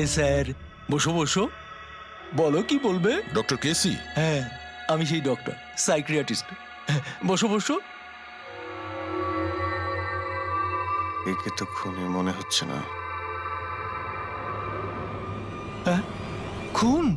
আরে স্যার। বসো বসো। বলো কি বলবে? Doctor KC? হ্যাঁ আমি সেই ডক্টর সাইক্রিয়াটিস্ট বসো বসো। একে তো খুনি মনে হচ্ছে না। হ্যাঁ খুন?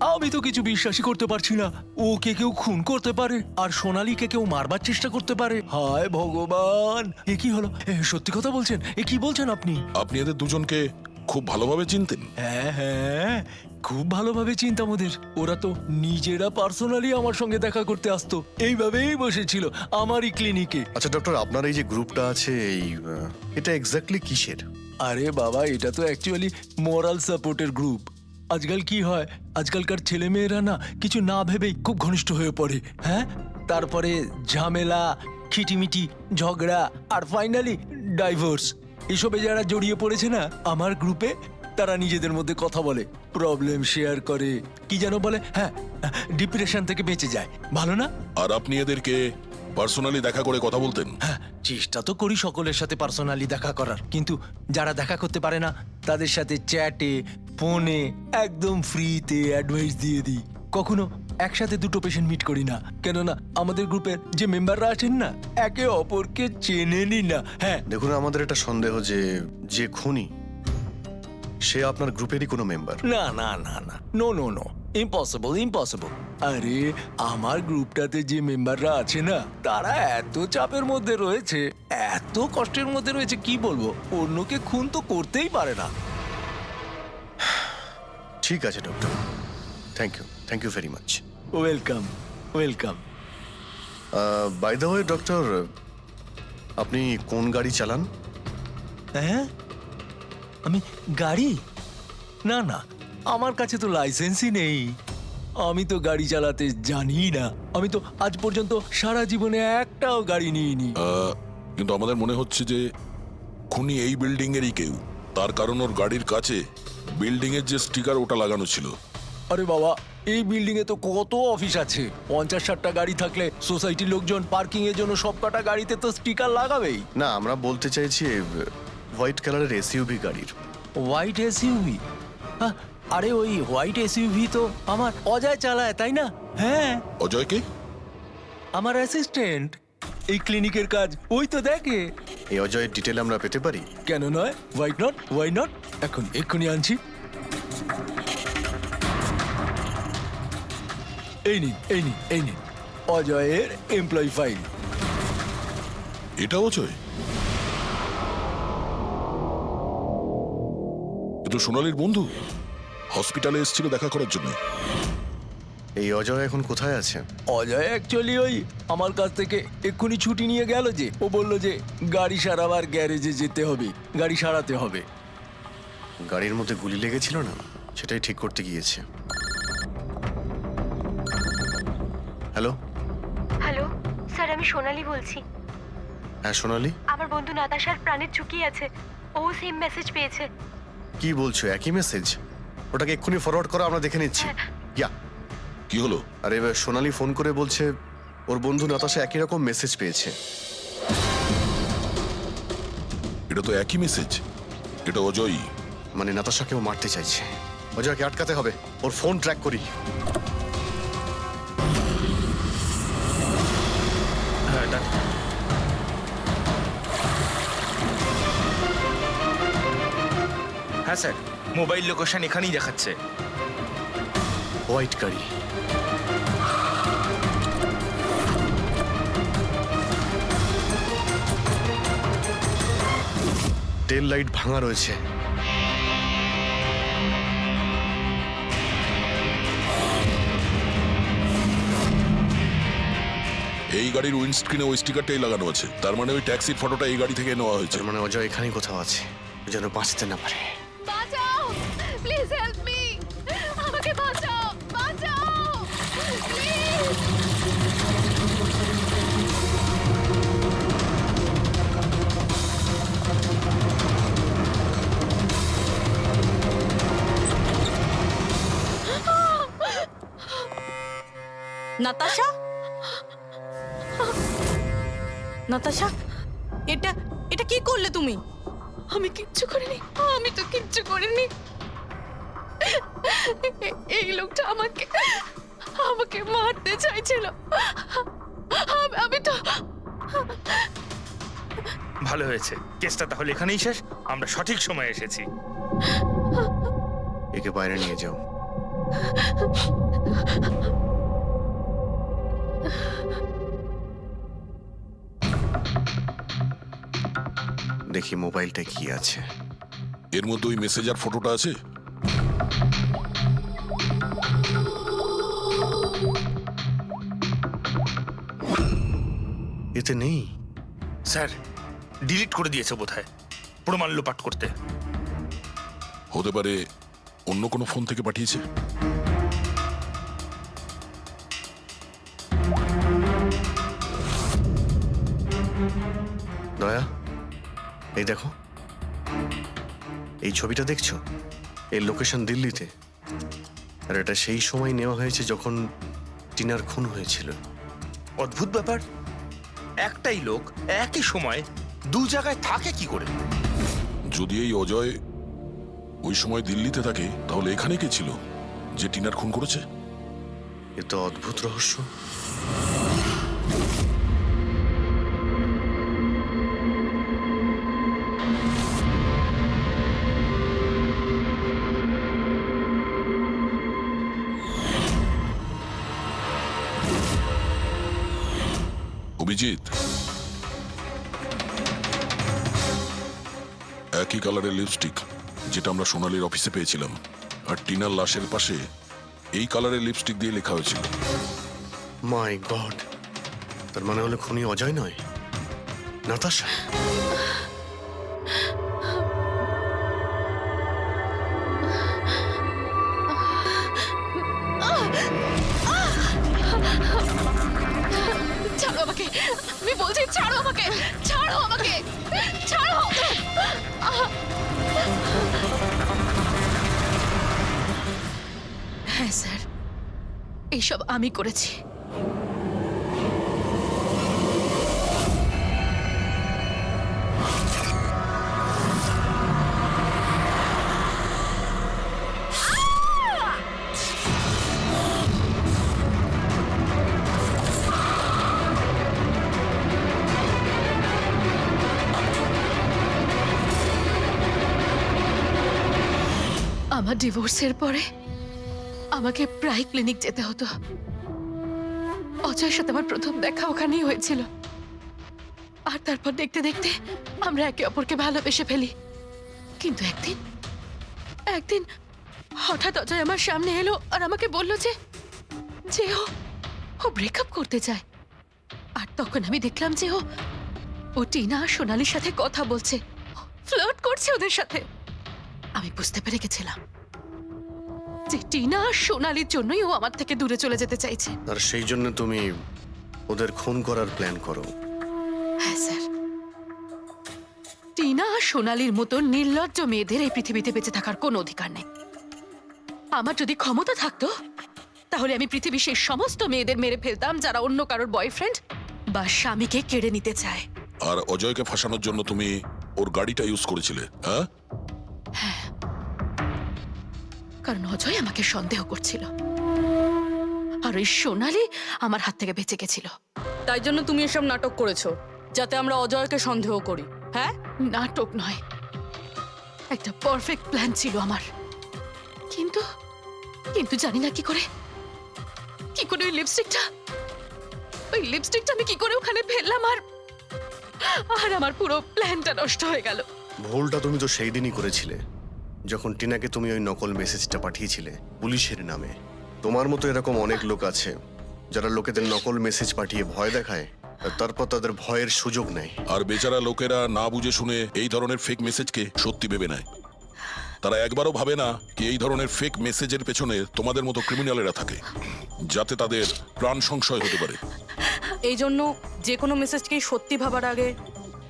আমি তো কিছু বিশ্বাসই করতে পারছি না। ওকে কেউ খুন করতে পারে আর সোনালীকে কেউ মারবার চেষ্টা করতে পারে। হায় ভগবান! এ কি হলো? এ, সত্যি কথা বলছেন? এ কি বলছেন আপনি? আপনি এদের দুজনকে খুব ভালোভাবে চিনতেন। হ্যাঁ হ্যাঁ খুব ভালোভাবে চিন্তাম ওদের। ওরা তো নিজেরা পার্সোনালি আমার সঙ্গে দেখা করতে আসতো। এইভাবেই বসেছিল আমারই ক্লিনিকে। আচ্ছা ডক্টর আপনার এই যে গ্রুপটা আছে এই আহ, এটা এক্স্যাক্টলি কিসের? আরে বাবা এটা তো অ্যাকচুয়ালি মোরাল সাপোর্টের গ্রুপ আজকাল কি হয় আজকালকার ছেলে মেয়েরা না কিছু না ভেবেই খুব ঘনিষ্ঠ হয়ে পড়ে হ্যাঁ? তারপরে ঝামেলা খিটিমিটি ঝগড়া আর ফাইনালি ডাইভোর্স এসবে যারা জড়িয়ে পড়েছে না আমার গ্রুপে তারা নিজেদের মধ্যে কথা বলে প্রবলেম শেয়ার করে কি যেন বলে হ্যাঁ ডিপ্রেশন থেকে বেঁচে যায় ভালো না? আর আপনি এদেরকে পার্সোনালি দেখা করে কথা বলতেন? হ্যাঁ চেষ্টা তো করি সকলের সাথে পার্সোনালি দেখা করার কিন্তু যারা দেখা করতে পারে না তাদের সাথে চ্যাটে ফোনে একদম ফ্রিতে অ্যাডভাইস দিয়ে দিই। কখনো একসাথে দুটো পেশেন্ট মিট করি না। কেননা আমাদের গ্রুপের যে মেম্বাররা আছেন না একে অপরকে চেনেনি না। হ্যাঁ। দেখুন আমাদের একটা সন্দেহ যে যে খুনি সে আপনার গ্রুপেরই কোনো মেম্বার না না না না। No no no impossible impossible আরে আমার গ্রুপটাতে যে মেম্বাররা আছে না তারা এত চাপের মধ্যে রয়েছে এত কষ্টের মধ্যে রয়েছে কি বলব? অন্যকে খুন তো করতেই পারে না। ঠিক আছে doctor thank you thank you very much welcome welcome by the way doctor আপনি কোন গাড়ি চালান? হ্যাঁ? আমি গাড়ি? না না আমার কাছে তো লাইসেন্সই নেই। আমি তো গাড়ি চালাতে জানি না। আমি তো আজ পর্যন্ত সারা জীবনে একটাও গাড়ি নিইনি। কিন্তু আমাদের মনে হচ্ছে যে খুনি এই বিল্ডিং এরই কেউ। তার কারণ ওর গাড়ির কাছে বিল্ডিং এর যে স্টিকার ওটা লাগানো ছিল। আরে বাবা এই বিল্ডিং এ তো কত অফিস আছে। পঞ্চাশ ষাটটা গাড়ি থাকলে সোসাইটির লোকজন পার্কিং এর জন্য সব কটা গাড়িতে তো স্টিকার লাগাবেই। না আমরা বলতে চাইছি হোয়াইট কালারের এসইউভি গাড়ির। হোয়াইট এসইউভি আরে ওই হোয়াইট এসইউভি তো আমার অজয় চালায় তাই না? হ্যাঁ। অজয় কে? আমার অ্যাসিস্ট্যান্ট এই ক্লিনিকের কাজ ওই তো দেখে। এই অজয়ের ডিটেল আমরা পেতে পারি। কেন নয়? হোয়াইট নট ওয়াই নট এখন এক্ষুনি আনছি। এই নিন এই নিন এই নিন। অজয়ের এমপ্লয়ি ফাইল এটা অজয়? এ তো সোনালির বন্ধু। হসপিটালে এসেছিল দেখা করার জন্য। এই অজয় এখন কোথায় আছে? অজয় অ্যাকচুয়ালি ওই আমার কাছ থেকে এক্ষুনি ছুটি নিয়ে গেল যে ও বলল যে গাড়ি সারাবার গ্যারেজে যেতে হবে গাড়ি সারাতে হবে। গাড়ির মধ্যে গুলি লেগেছিল না? সেটাই ঠিক করতে গিয়েছে। হ্যালো? হ্যালো স্যার আমি সোনালি বলছি। হ্যাঁ সোনালি? আমার বন্ধু নাতাশার প্রাণের ঝুঁকি আছে। ও সেম মেসেজ পেয়েছে। কি বলছো? একই মেসেজ ওটাকে এক্ষুনি ফরওয়ার্ড করো আমরা দেখে নিচ্ছি। ইয়া। কি হলো? আরে এবার সোনালি ফোন করে বলছে ওর বন্ধু নাতাশা একই রকম মেসেজ পেয়েছে। এটা তো একই মেসেজ এটা অজয়ই। মানে নাতাশাকেও মারতে চাইছে। অজয়কে আটকাতে হবে। ওর ফোন ট্র্যাক করি। হ্যাঁ স্যার। মোবাইল লোকেশন এখানেই দেখাচ্ছে। হোয়াইট গাড়ি। টেল লাইট ভাঙা রয়েছে। এই গাড়ির উইন্ডস্ক্রিনে ওই স্টিকারটাই লাগানো আছে। তার মানে ওই ট্যাক্সির ফটোটা এই গাড়ি থেকে নেওয়া হয়েছে। মানে অজয় এখানেই কোথাও আছে যেন বাঁচতে না পারে। নাতাশা? নাতাশা এটা এটা কি করলে তুমি? আমি কিচ্ছু করিনি আমি তো কিচ্ছু করিনি। এই লোকটা আমাকে আমাকে মারতে চাইছিল। আমি- আমি তো ভালো হয়েছে। কেসটা তাহলে এখানেই শেষ। আমরা সঠিক সময়ে এসেছি। একে বাইরে নিয়ে যাও। দেখি মোবাইলটা কি আছে। এর মধ্যে ওই মেসেজার ফটোটা আছে? এতে নেই। স্যার ডিলিট করে দিয়েছে বোধহয়। প্রমাণ লোপাট করতে। হতে পারে অন্য কোনো ফোন থেকে পাঠিয়েছে? দয়া এই দেখো। এই ছবিটা দেখছ? এর লোকেশন দিল্লিতে। আর এটা সেই সময় নেওয়া হয়েছে যখন টিনার খুন হয়েছিল। অদ্ভুত ব্যাপার। একটাই লোক একই সময় দু জায়গায় থাকে কি করে? যদি এই অজয় ওই সময় দিল্লিতে থাকে তাহলে এখানে কে ছিল যে টিনার খুন করেছে? এ তো অদ্ভুত রহস্য। অভিজিৎ। একই কালারের লিপস্টিক যেটা আমরা সোনালির অফিসে পেয়েছিলাম। আর টিনার লাশের পাশে এই কালারের লিপস্টিক দিয়ে লেখা হয়েছিল। মাই গড তার মানে হলো খুনি অজয় নয়? নাতাশা? হ্যাঁ স্যার। এইসব আমি করেছি। আমার ডিভোর্সের পরে আমাকে প্রায় ক্লিনিক যেতে হতো। অজয়ের সাথে আমার প্রথম দেখা ওখানেই হয়েছিল। আর তারপর দেখতে দেখতে আমরা একে অপরকে ভালোবেসে ফেলি। কিন্তু একদিন একদিন হঠাৎ অজয় আমার সামনে এলো আর আমাকে বলল যে যে ও ও ব্রেকআপ করতে চায়। আর তখন আমি দেখলাম যে ও ও টিনা সোনালির সাথে কথা বলছে। ফ্লার্ট করছে ওদের সাথে। আমি বুঝতে পেরে গেছিলাম। যে টিনা আর সোনালির জন্যই ও আমার থেকে দূরে চলে যেতে চাইছে। আর সেই জন্য তুমি ওদের খুন করার প্ল্যান করো। হ্যাঁ স্যার। টিনা আর সোনালির মতো নির্লজ্জ মেয়েদের এই পৃথিবীতে বেঁচে থাকার কোনো অধিকার নেই। আমার যদি ক্ষমতা থাকতো তাহলে আমি পৃথিবীর সেই সমস্ত মেয়েদের মেরে ফেলতাম যারা অন্য কারোর বয়ফ্রেন্ড বা স্বামীকে কেড়ে নিতে চায়। আর অজয়কে ফাঁসানোর জন্য তুমি ওর গাড়িটা ইউজ করেছিলে হ্যাঁ। কারণ অজয় আমাকে সন্দেহ করছিল। আর ওই সোনালি আমার হাত থেকে বেঁচে গেছিল। তাই জন্য তুমি এসব নাটক করেছ যাতে আমরা অজয়কে সন্দেহ করি হ্যাঁ? নাটক নয় একটা পারফেক্ট প্ল্যান ছিল আমার। কিন্তু কিন্তু জানি না কি করে কি করে ওই লিপস্টিকটা ওই লিপস্টিকটা আমি কি করে ওখানে ফেললাম আর আর আমার পুরো প্ল্যানটা নষ্ট হয়ে গেল। ভুলটা তুমি তো সেই দিনই করেছিলে। যখন টিনাকে তুমি ওই নকল মেসেজটা পাঠিয়েছিলে পুলিশের নামে তোমার মতো এরকম অনেক লোক আছে যারা লোকেদের নকল মেসেজ পাঠিয়ে ভয় দেখায় আর তারপর তাদের ভয়ের সুযোগ নেয়। আর বেচারা লোকেরা না বুঝে শুনে এই ধরনের ফেক মেসেজকে সত্যি ভেবে নেয়। তারা একবারও ভাবে না কি এই ধরনের ফেক মেসেজের পেছনে তোমাদের মতো ক্রিমিনালেরা থাকে যাতে তাদের প্রাণ সংশয় হতে পারে। এই জন্য যে কোনো মেসেজকেই সত্যি ভাবার আগে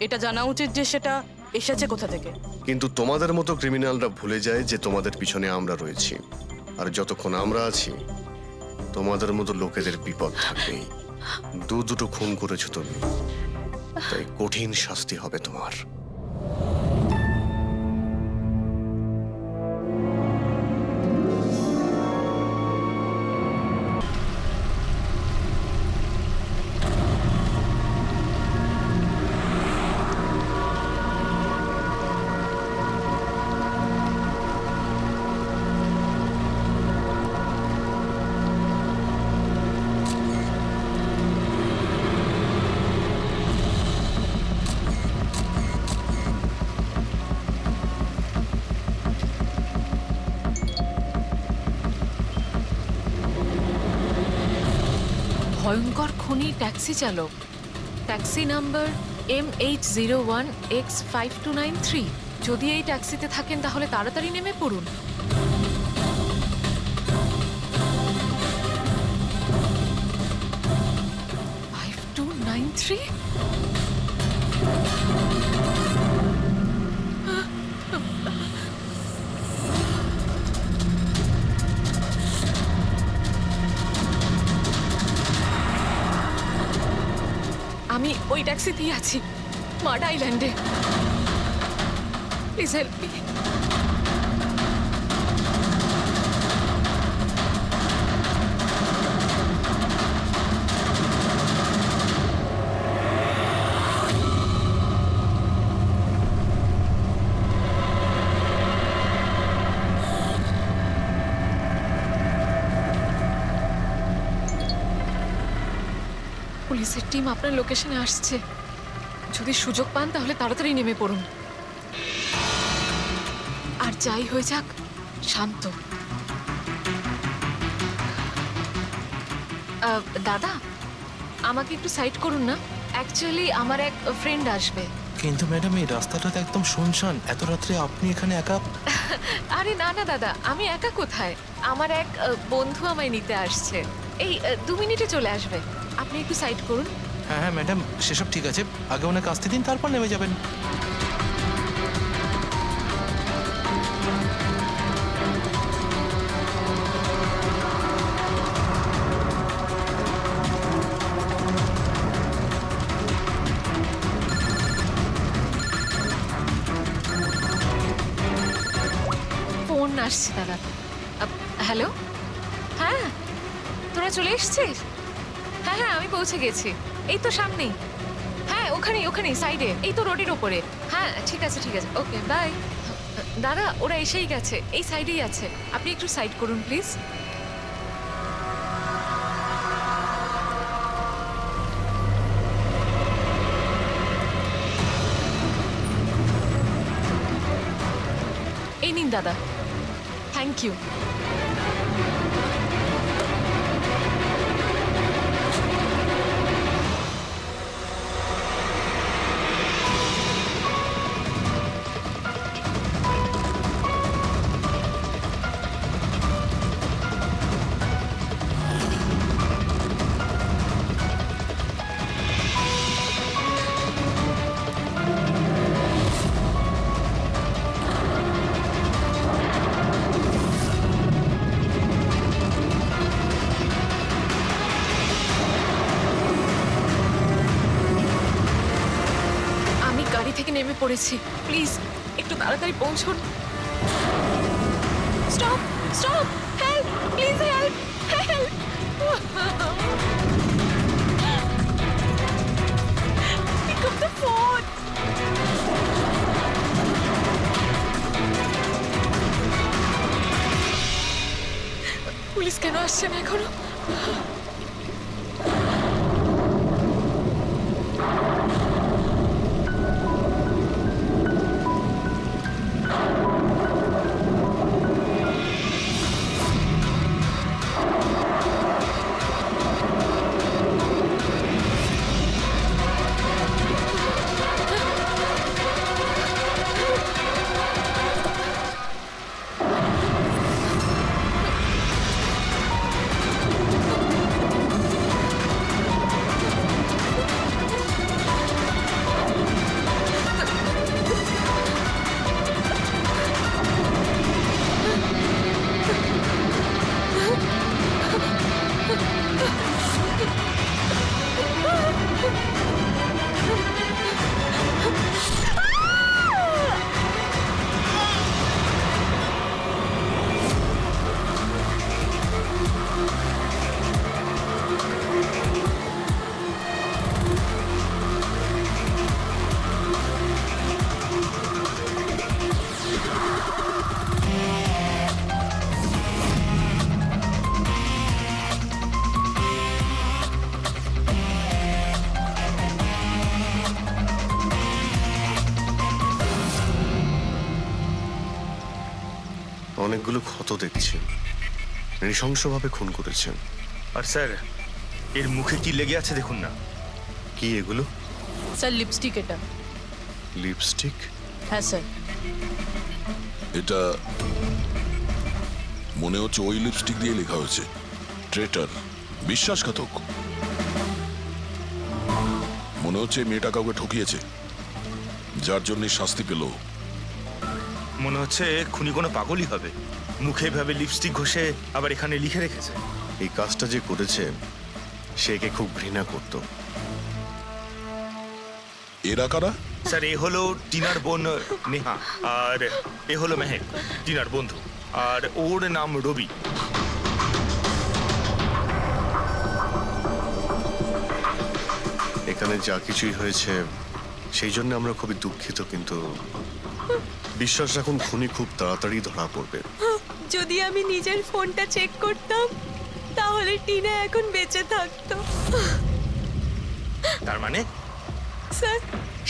এটা জানা উচিত যে সেটা এসেছে কোথা থেকে? কিন্তু তোমাদের মতো ক্রিমিনালরা ভুলে যায় যে তোমাদের পিছনে আমরা রয়েছি। আর যতক্ষণ আমরা আছি, তোমাদের মতো লোকেদের বিপদ থাকবেই দু দুটো খুন করেছ তুমি। তাই কঠিন শাস্তি হবে তোমার। ভয়ঙ্কর খুনি ট্যাক্সি চালক। Taxi number M H zero one X five two nine three যদি এই ট্যাক্সিতে থাকেন, তাহলে তাড়াতাড়ি নেমে পড়ুন। ফাইভ টু নাইন থ্রি আমি ওই ট্যাক্সিতেই আছি। মাড আইল্যান্ডে। Please help me. পুলিশের টিম আপনার লোকেশনে আসছে। যদি সুযোগ পান তাহলে তাড়াতাড়ি নেমে পড়ুন। আর যাই হয়ে যাক শান্ত। দাদা আমাকে একটু সাইড করুন না। অ্যাকচুয়ালি আমার এক ফ্রেন্ড আসবে। কিন্তু ম্যাডাম এই রাস্তাটা তো একদম শুনশান। এত রাত্রে আপনি এখানে একা? আরে না না দাদা আমি একা কোথায়? আমার এক বন্ধু আমায় নিতে আসছে। এই দু মিনিটে চলে আসবে। আপনি একটু সাইড করুন। হ্যাঁ হ্যাঁ ম্যাডাম সেসব ঠিক আছে। আগে ওনাকে আসতে দিন তারপর নেমে যাবেন। ফোন আসছে দাদা। হ্যালো? হ্যাঁ তোরা চলে এসছিস? হ্যাঁ হ্যাঁ আমি পৌঁছে গেছি। এই তো সামনেই। হ্যাঁ ওখানেই ওখানেই সাইডে এই তো রোডের ওপরে। হ্যাঁ ঠিক আছে ঠিক আছে। ওকে বাই দাদা, ওরা এসেই গেছে। এই সাইডেই আছে। আপনি একটু সাইড করুন প্লিজ এই নিন, দাদা। থ্যাংক ইউ পড়েছি প্লিজ একটু তাড়াতাড়ি পৌঁছুন। Stop stop help please help help Pick up the phone. Police কেন আসছে না এখনও? অনেকগুলো ক্ষত দেখছি। নৃশংসভাবে খুন করেছেন। আর স্যার এর মুখে কি লেগে আছে দেখুন না। কি এগুলো? স্যার লিপস্টিক এটা। লিপস্টিক হ্যাঁ স্যার। এটা মনে হচ্ছে ওই লিপস্টিক দিয়ে লেখা হয়েছে। ট্রেটার বিশ্বাসঘাতক। মনে হচ্ছে মেয়েটা কাউকে ঠকিয়েছে। যার জন্য শাস্তি পেল। মনে হচ্ছে খুনি কোনো পাগলই হবে। মুখে ভাবে লিপস্টিক ঘষে আবার এখানে লিখে রেখেছে। এই কাজটা যে করেছে সে একে খুব ঘৃণা করত। এরা কারা? স্যার এ হলো টিনার বোন নেহা আর এ হলো মেহেক টিনার বন্ধু আর ওর নাম রবি। এখানে যা কিছুই হয়েছে সেই জন্য আমরা খুবই দুঃখিত কিন্তু বিশ্বাস রাখুন খুনি খুব তাড়াতাড়ি ধরা পড়বে। যদি আমি নিজের ফোনটা চেক করতাম তাহলে টিনা এখন বেঁচে থাকতো। তার মানে? স্যার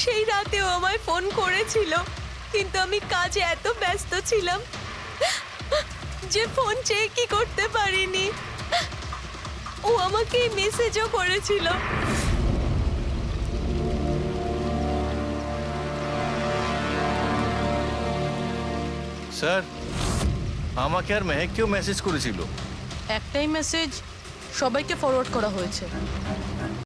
সেই রাতেও আমায় ফোন করেছিল কিন্তু আমি কাজে এত ব্যস্ত ছিলাম যে ফোন চেকই করতে পারিনি। ও আমাকে মেসেজও করেছিল। স্যার আমাকে আর মেহেককেও মেসেজ করেছিল। একটাই মেসেজ সবাইকে ফরওয়ার্ড করা হয়েছে।